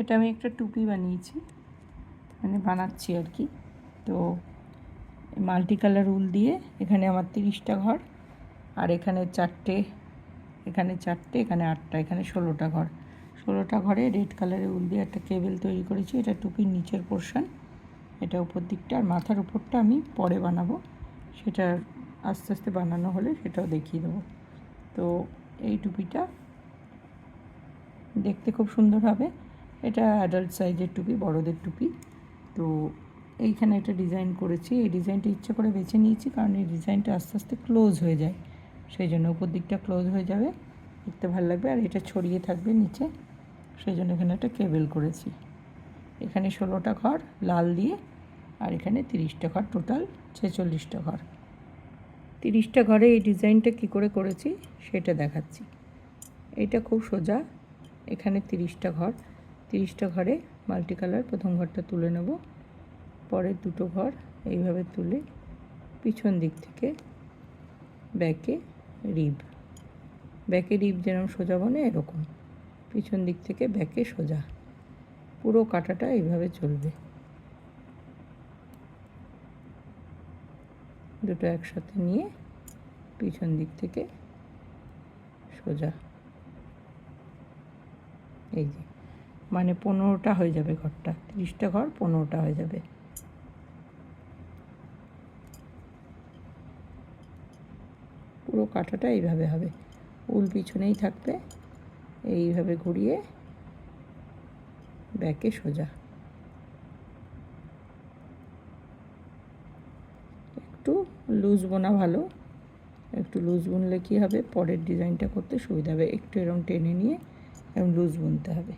এটা আমি একটা টুপি বানিয়েছি। মানে বানাচ্ছি আর কি। তো মাল্টি কালার উল দিয়ে এখানে আমার তিরিশটা ঘর, আর এখানে চারটে এখানে চারটে, এখানে আটটা, এখানে ষোলোটা ঘর। ষোলোটা ঘরে রেড কালারের উল দিয়ে একটা কেবেল তৈরি করেছি। এটা টুপির নিচের পোর্শন, এটা উপর দিকটা, আর মাথার উপরটা আমি পরে বানাবো। সেটা আস্তে আস্তে বানানো হলে সেটাও দেখিয়ে দেবো। তো এই টুপিটা দেখতে খুব সুন্দর হবে। এটা অ্যাডাল্ট সাইজের টুপি, বড়দের টুপি। তো এইখানে একটা ডিজাইন করেছি। এই ডিজাইনটা ইচ্ছে করে বেছে নিয়েছি কারণ এই ডিজাইনটা আস্তে আস্তে ক্লোজ হয়ে যায়। সেই জন্য উপর দিকটা ক্লোজ হয়ে যাবে। দেখতে ভালো লাগবে। আর এটা ছড়িয়ে থাকবে নিচে। সেই জন্য এখানে একটা কেবেল করেছি। এখানে ষোলোটা ঘর লাল দিয়ে আর এখানে তিরিশটা ঘর টোটাল ছেচল্লিশটা ঘর। তিরিশটা ঘরে এই ডিজাইনটা কী করে করেছি সেটা দেখাচ্ছি। এটা খুব সোজা। এখানে তিরিশটা ঘর। তিরিশটা ঘরে মাল্টি কালার প্রথম ঘরটা তুলে নেব, পরের দুটো ঘর এইভাবে তুলে পিছন দিক থেকে ব্যাকে রিব। ব্যাকে রিব যেরকম সোজা বনে, এরকম। পিছন দিক থেকে ব্যাকে সোজা। পুরো কাটাটা এইভাবে চলবে। দুটো একসাথে নিয়ে পিছন দিক থেকে সোজা। এই যে। মানে পনেরোটা হয়ে যাবে ঘরটা। তিরিশটা ঘর পনেরোটা হয়ে যাবে। পুরো কাঁটাটা এইভাবে হবে। উল পিছনেই থাকবে। এইভাবে ঘুরিয়ে ব্যাকে সোজা। একটু লুজ বোনা ভালো। একটু লুজ বুনলে কী হবে? পরের ডিজাইনটা করতে সুবিধা হবে। একটু এরকম টেনে নিয়ে এরকম লুজ বুনতে হবে।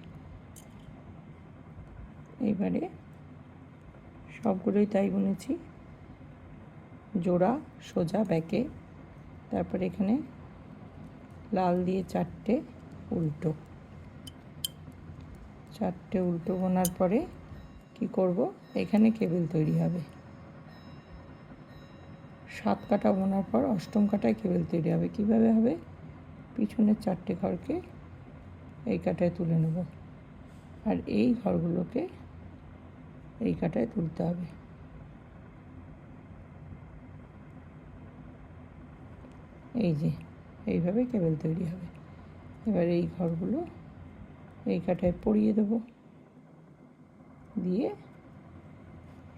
এইবারে সবগুলোই তাই বুনেছি। জোড়া, সোজা, ব্যাকে। তারপরে এখানে লাল দিয়ে চারটে উল্টো। চারটে উল্টো বোনার পরে কি করব? এখানে কেবেল তৈরি হবে। সাত কাটা বোনার পর অষ্টম কাটায় কেবেল তৈরি হবে। কীভাবে হবে? পিছনের চারটে ঘরকে এই কাটায় তুলে নেব। আর এই ঘরগুলোকে এই কাটায় তুলতে হবে। এই যে, এইভাবে কেবেল তৈরি হবে। এবার এই ঘরগুলো এই কাঠায় পড়িয়ে দেবো। দিয়ে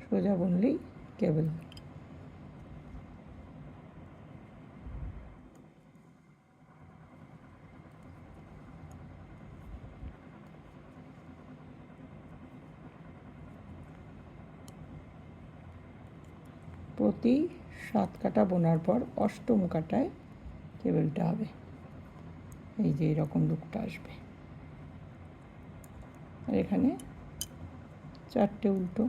সোজা বুনলেই কেবেল। প্রতি সাত কাটা বোনার পর অষ্টম কাটায় টেবিলটা হবে। এই যে এরকম লুকটা আসবে। আর এখানে চারটে উল্টো।